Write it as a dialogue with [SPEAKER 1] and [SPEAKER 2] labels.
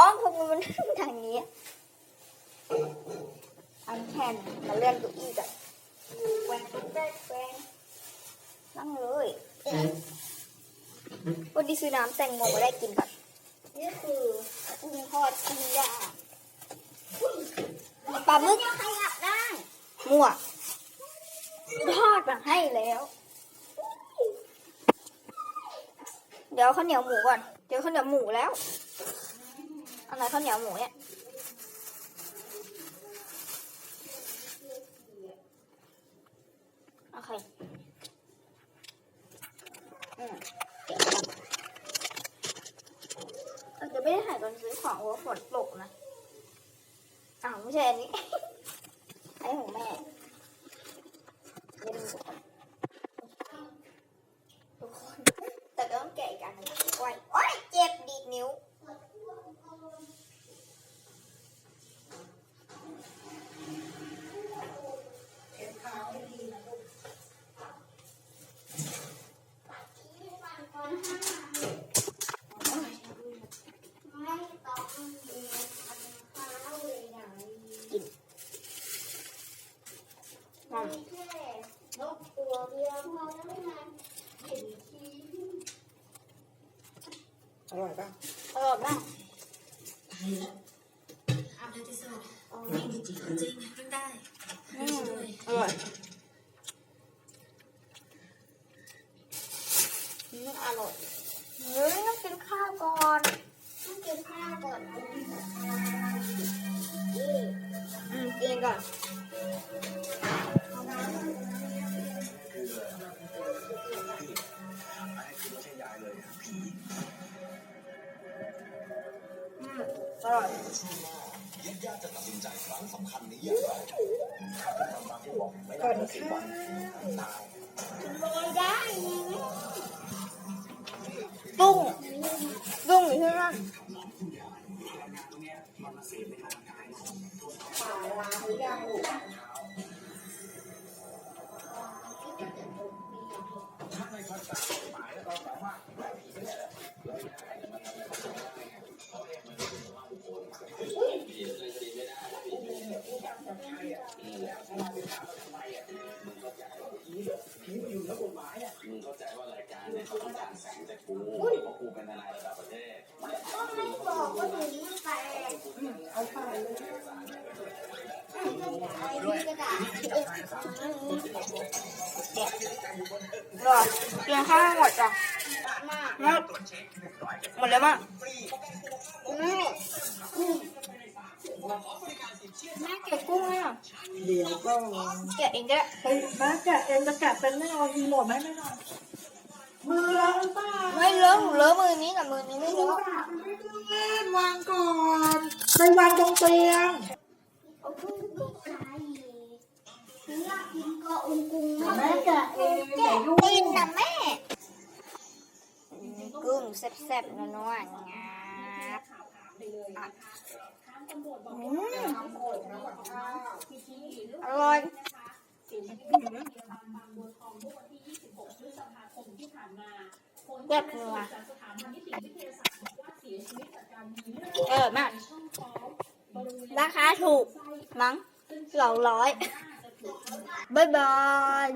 [SPEAKER 1] อ๋อพวกมันทางนี้อันแทนมาเลื่อนเก้าอี้กันแกว่งแกว่งแวงนั่งเลยวันนี้ซื้อน้ำแตงโมมาได้กินก่อนนี่คือกุ้งทอดกุ้งย่างปลาหมึกขยับได้มั่วทอดมาให้แล้ว เดี๋ยวข้าวเหนียวหมูก่อน เดี๋ยวข้าวเหนียวหมูแล้ว เอะไรข้าวเหนียวหมูเนี่ยโอเคอืมเก็บก่อนเออจะไม่ได้ถ่ายตอนซื้อของเพราะว่าฝนตกนะอ้าวไม่ใช่อันนี้ ไอ้ของแม่เดี๋ยวดูก่อนทุกคน แต่ก็ต้องแกะอีกอันหนึงไว้โอ๊ยเจ็บดีดนิ้ว กิน อืม
[SPEAKER 2] นกตัวเดียวพอแล้วไงเห็นที
[SPEAKER 3] อร่อยป่ะ
[SPEAKER 1] อร่อยมาก
[SPEAKER 4] อาบน้ำที่สุดจริงจริงจริงเพิ่งได้
[SPEAKER 1] อืม
[SPEAKER 3] อร่อย
[SPEAKER 1] อืมอร่อยเฮ้ยต้องกินข้าวก่อน
[SPEAKER 2] ต้องกินข้าวก่อน
[SPEAKER 1] อืมกินก่อน อร่อย
[SPEAKER 5] ญาติจะตัดสินใจครั้งสำคัญนี้อย่างไรก่อนข้าว
[SPEAKER 2] โรยได้
[SPEAKER 5] ตุ้ง
[SPEAKER 1] ตุ้งใช่ไห
[SPEAKER 5] มป่าลาห
[SPEAKER 2] รือยัง
[SPEAKER 5] ที่บอกไม่ได้ตัดสินวันตาย
[SPEAKER 2] โรยได้ไง
[SPEAKER 1] ตุ้งตุ้งอยู่ที่นั่น
[SPEAKER 5] มึงเข้าใจว่ารายการเนี่ยเขาต้องการแสงจากกูเพราะกูเป็นทนายระดับประเทศ
[SPEAKER 2] ก็ไม่บอกว่าหนูไม่ไป
[SPEAKER 3] เอาไปเลย
[SPEAKER 2] เอากระดาษ
[SPEAKER 1] อร่อยกินข้าวให้หมดจ้ะ
[SPEAKER 2] มาก
[SPEAKER 1] หมดหมดแล้วมั้ง
[SPEAKER 2] แม่
[SPEAKER 1] แม่เก็บกุ้งไหมอะ
[SPEAKER 3] เดี๋ยวก็
[SPEAKER 1] แกะเองก็ได้
[SPEAKER 3] ไปมาแกะเองจะแกะเป็นไม่เอารีโมทไหมไม่นอนมือเราหรือเปล่า
[SPEAKER 1] ไม่เลอะหนูเลอะมือนี้กับมือนี้ไม่เลอะ
[SPEAKER 3] เล่นวางก่อนไปวางตรงเตียง
[SPEAKER 2] เอากุ้งกุ้งขายถึงอยากกินก็อุ้งกุ้ง
[SPEAKER 3] แม่แกะเอง
[SPEAKER 1] แกะตีนนะแม่กุ้งแซ่บๆนัวๆงับ อะอืมอร่อยแซ่บนัวเออมากราคาถูกมั้งสองร้อยบายบาย